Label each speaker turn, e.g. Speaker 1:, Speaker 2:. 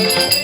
Speaker 1: Hey!